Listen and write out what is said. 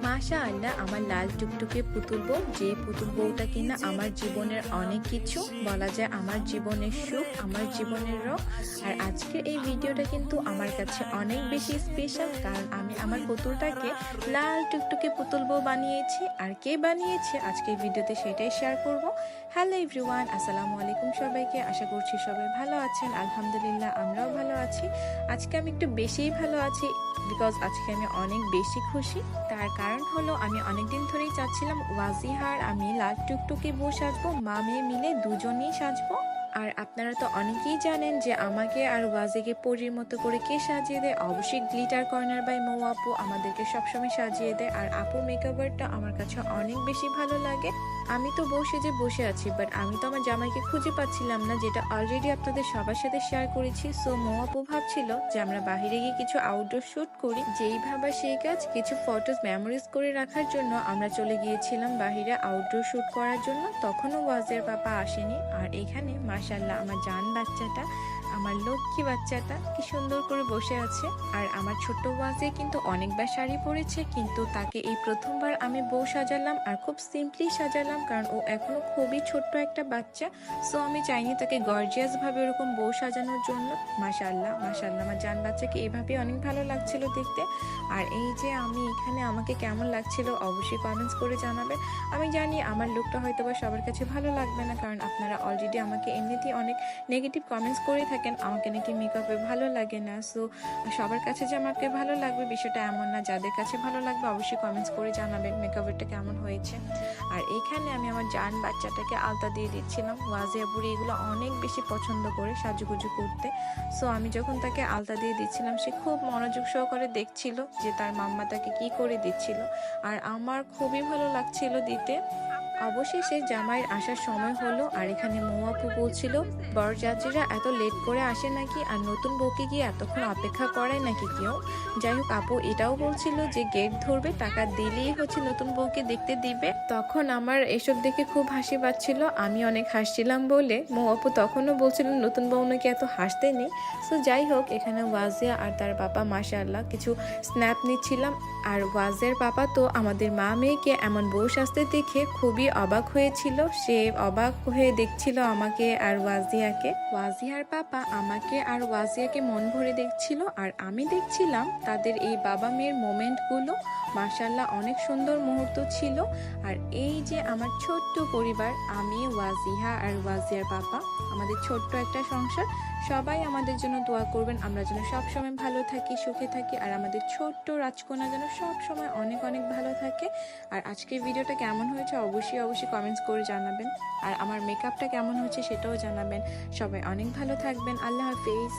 মাশা আল্লাহ, আমার লাল টুকটুকে পুতুল বউ, যে পুতুল বউটা কিনা আমার জীবনের অনেক কিছু, বলা যায় আমার জীবনের সুখ, আমার জীবনের রং আর আজকের এই ভিডিওটা কিন্তু আমার কাছে অনেক বেশি স্পেশাল কারণ আমি আমার পুতুলটাকে লাল টুকটুকে পুতুল বউ বানিয়েছি। আর কে বানিয়েছে? আজকের ভিডিওতে সেটাই শেয়ার করব। হ্যালো এভরিওয়ান আসসালামু আলাইকুম সবাইকে। আশা করছি সবাই ভালো আছেন। আলহামদুলিল্লাহ, আমরাও ভালো আছি। আজকে আমি একটু বেশিই ভালো আছি বিকজ আজকে আমি অনেক বেশি খুশি। তার কারণ হলো আমি অনেকদিন ধরেই চাচ্ছিলাম ওয়াজিহার, আমি লাল টুকটুকে বউ সাজবো, মা মেয়ে মিলে দুজনেই সাজবো। আর আপনারা তো অনেকেই জানেন যে আমাকে আর ওয়াজিকে পরির মতো করে কে সাজিয়ে দেয়? অবশ্যই গ্লিটার কর্নার বাই মৌ আপু আমাদেরকে সবসময় সাজিয়ে দেয়। আর আপু মেকআপারটা আমার কাছে অনেক বেশি ভালো লাগে। আমি তো বসে যে বসে আছি বাট আমি তো আমার জামাইকে খুঁজে পাচ্ছিলাম না, যেটা অলরেডি আপনাদের সবার সাথে শেয়ার করেছি। সো মৌ আপু ভাবছিল যে আমরা বাইরে গিয়ে কিছু আউটডোর শুট করি, যেই ভাবা সেই কাজ, কিছু ফটোস মেমোরিজ করে রাখার জন্য আমরা চলে গিয়েছিলাম বাহিরে আউটডোর শুট করার জন্য। তখনও ওয়াজের পাপা আসেনি, আর এখানে মাশাল্লাহ আমার জান বাচ্চাটা, আমার লক্ষ্মী বাচ্চাটা কি সুন্দর করে বসে আছে। আর আমার ছোট্ট ওয়াজে কিন্তু অনেকবার শাড়ি পরেছে, কিন্তু তাকে এই প্রথমবার আমি বউ সাজালাম, আর খুব সিম্পলি সাজালাম। কারণ ও এখনও খুবই ছোট্ট একটা বাচ্চা। সো আমি চাইনি তাকে গর্জিয়াস ভাবে ওরকম বউ সাজানোর জন্য। মাশাল্লাহ মাশাল্লাহ আমার জান বাচ্চাকে এভাবে অনেক ভালো লাগছিল দেখতে। আর এই যে আমি এখানে আমাকে কেমন লাগছিল অবশ্যই কমেন্টস করে জানাবেন। আমি জানি আমার লুকটা হয়তো বা সবার কাছে ভালো লাগবে না, কারণ আপনারা অলরেডি আমাকে এমনিতেই অনেক নেগেটিভ কমেন্টস করে থাকেন। আমাকে নাকি মেকআপে ভালো লাগে না। সো সবার কাছে যে আমাকে ভালো লাগবে বিষয়টা এমন না। যাদের কাছে ভালো লাগবে অবশ্যই কমেন্টস করে জানাবেন মেকআপেরটা কেমন হয়েছে। আর এখানে আমি আমার জান বাচ্চাটাকে আলতা দিয়ে দিচ্ছিলাম। ওয়াজিয়া বুড়ি এগুলো অনেক বেশি পছন্দ করে সাজুগুজু করতে। সো আমি যখন তাকে আলতা দিয়ে দিচ্ছিলাম, সে খুব মনোযোগ সহকারে দেখছিল যে তার মাম্মা তাকে কী করে দিচ্ছিল। আর আমার খুবই ভালো লাগছিল দিতে। অবশেষে জামাইয়ের আসার সময় হলো আর এখানে মৌয়াপু বলছিল বরযাত্রীরা এত লেট করে আসে নাকি? আর নতুন বউকে গিয়ে এতক্ষণ অপেক্ষা করে নাকি কেউ? যাই হোক আপু এটাও বলছিল যে গেট ধরবে, টাকা দিলেই হচ্ছে নতুন বউকে দেখতে দিবে। তখন আমার এসব দেখে খুব হাসি পাচ্ছিল, আমি অনেক হাসছিলাম বলে। মৌ আপু তখনও বলছিল, নতুন বউ নাকি এত হাসতে নেই? সো যাই হোক এখানে ওয়াজিয়া আর তার বাবা, মাশাআল্লাহ, কিছু স্ন্যাপ নিচ্ছিলাম। আর ওয়াজের পাপা তো আমাদের মা মেয়েকে এমন বউ সাজতে দেখে খুবই অবাক হয়েছিল, সে অবাক হয়ে দেখছিল আমাকে আর ওয়াজিয়াকে। ওয়াজিয়ার পাপা আমাকে আর ওয়াজিয়াকে মন ভরে দেখছিল, আর আমি দেখছিলাম তাদের এই বাবা মেয়ের মোমেন্টগুলো। মাশাল্লাহ অনেক সুন্দর মুহূর্ত ছিল। আর এই যে আমার ছোট্ট পরিবার, আমি, ওয়াজিহা আর ওয়াজিয়ার পাপা, আমাদের ছোট্ট একটা সংসার, সবাই আমাদের জন্য দোয়া করবেন। আমরা যেন সব সময় ভালো থাকি, সুখে থাকি, আর আমাদের ছোট্ট রাজকন্যা যেন সব সময় অনেক অনেক ভালো থাকে। আর আজকের ভিডিওটা কেমন হয়েছে অবশ্যই অবশ্যই কমেন্টস করে জানাবেন। আর আমার মেকআপটা কেমন হয়েছে সেটাও জানাবেন। সবাই অনেক ভালো থাকবেন। আল্লাহ হাফিজ।